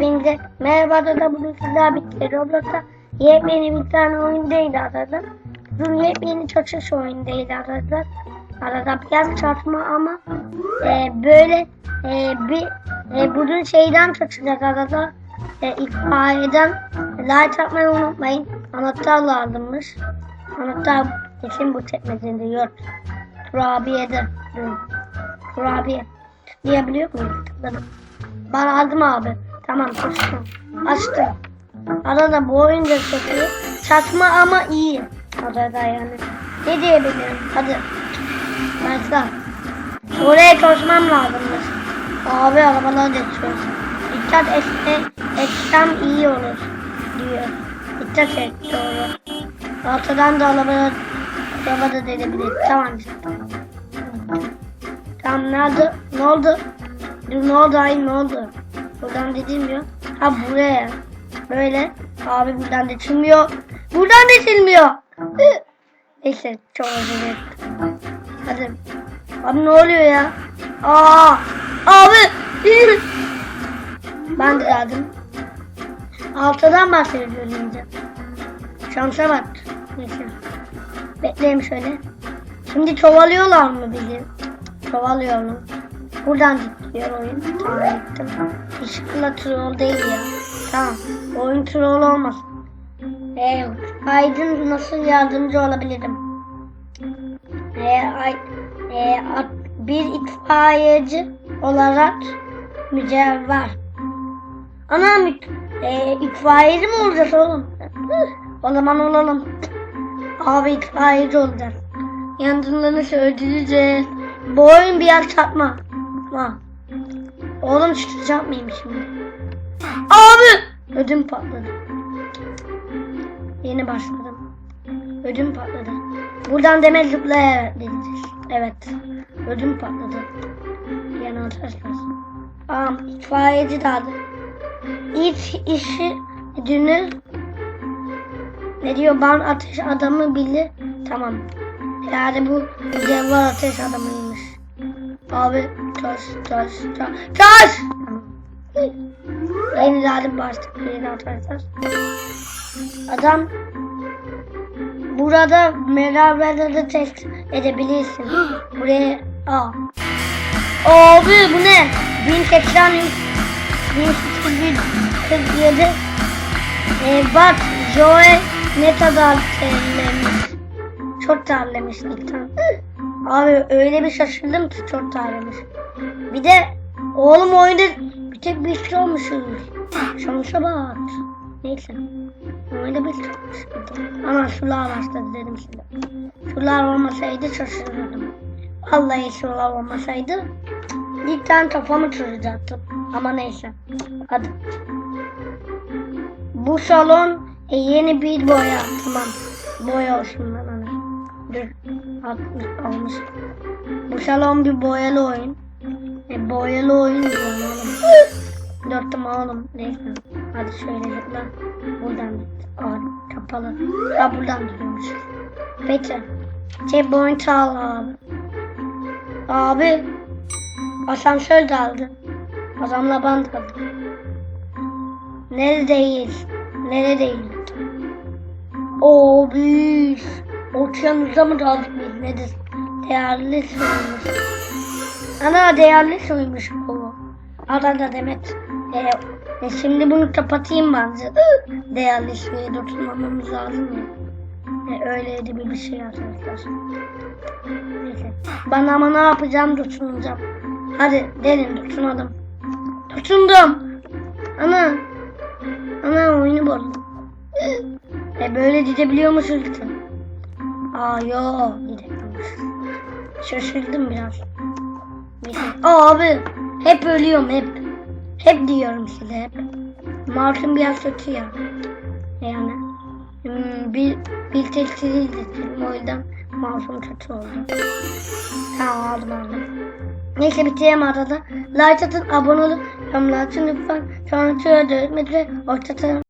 Hepinize merhaba da bugün sizler bitti. Roblox'ta yepyeni bir tane oyundaydı arkadaşlar. Bugün yepyeni çatış oyundaydı arkadaşlar. Arada biraz çarpma ama e, böyle e, bir e, bugün şeyden çatışacak arkadaşlar. E, itfaiyeden like atmayı unutmayın. Anahtar lazımmış. Anahtar kesin bu çekmecinde yok. Kurabiye'de. Kurabiye. Diyebiliyor muyum? Ben aldım abi. Tamam açtım. Açtım. Arada bu oyun da çekiyor. Çatma ama iyi. Arada yani. Ne diyebilirim? Hadi. Başla. Oraya koşmam lazımdır. Abi arabalar geçiyoruz. Dikkat etse, etsem iyi olur diyor. Dikkat et doğru. Ortadan da araba, araba da denebilir. Tamam. Tamam nerede? Ne oldu? Ne oldu ay ne oldu? Buradan dedilmiyor. Ha buraya. Böyle. Abi buradan geçilmiyor. Buradan geçilmiyor. Hı. Neyse çok özür. Hadi. Abi ne oluyor ya? Aa! Abi! Hı. ben de geldim. Altıdan bahsediyorum önce. Şansa bak. Neyse. Bekleyelim şöyle. Şimdi çovalıyorlar mı bizi? Çovalıyorlar. Buradan gidiyor oyun. Tamam gittim. Işıkla troll değil ya. Tamam. Oyun troll olmasın. Ee, Aydın nasıl yardımcı olabilirim? Ee, ay, at- bir itfaiyeci olarak mücevher. Ana mü, ee, itfaiyeci mi olacağız oğlum? O zaman olalım. Abi itfaiyeci olacağız. Yangınlarını öldüreceğiz. Bu oyun bir yer çarpma. Ha. Oğlum şu yapmayayım şimdi. Abi! Ödüm patladı. Yeni başladım. Ödüm patladı. Buradan demel zıplayarak gideceğiz. Evet. Ödüm patladı. Yan arkadaşlar. Aa, itfaiyeci daldı. İlk işi dünür ne diyor ben ateş adamı bilir. Tamam. Yani bu mücevher ateş adamıymış. Abi taş taş taş taş. Yeni zalim başladı. Yeni arkadaşlar. Adam burada beraber de test edebilirsin. Buraya al. Abi bu ne? 1080 1847 ee, bak Joe ne kadar terlemiş. Çok terlemiş ilkten. Abi öyle bir şaşırdım ki çok terlemiş. Bir de oğlum oyunda bir tek bir şey olmuşuz. Şansa bak. Neyse. Oyunda bir şey. Ama şular başladı dedim şimdi. Şular olmasaydı şaşırırdım. Vallahi şular olmasaydı ilkten kafamı çözecektim. Ama neyse. Hadi. Bu salon e, yeni bir boya. Tamam. Boya olsun ben onu. Dur. Al- Almış. Bu salon bir boyalı oyun. E, boyalı oyun diyorum oğlum. Dörttüm oğlum. Neyse. Hadi şöyle zıpla. Buradan. Aa, kapalı. Ha buradan gidiyormuş. Peki. Şey boyun al abi. Abi. Asansör daldı. Adamla band aldı. Neredeyiz? Neredeyiz? O büyük. Okyanusa mı daldık biz? Nedir? Değerli suymuş. Ana değerli suymuş bu. Arada demet. Ee, e, şimdi bunu kapatayım bence. Değerli suya dokunmamamız lazım ya. E, öyleydi bir bir şey arkadaşlar. Neyse. Ben ama ne yapacağım dokunacağım. Hadi derin dokunalım. Tutundum. Ana. Ana oyunu bozdum. E böyle gidebiliyormuşuz ki. Aa yo. Şaşırdım biraz. Abi hep ölüyorum hep. Hep diyorum size hep. Markım biraz kötü ya. Yani hmm, bir bir tek sizi izletim o yüzden mouse'um kötü oldu. Tamam aldım aldım. Neyse bitireyim arada. Like atın, abone olun, yorumlar atın lütfen. Sonra tüyo dövmetleri, hoşçakalın.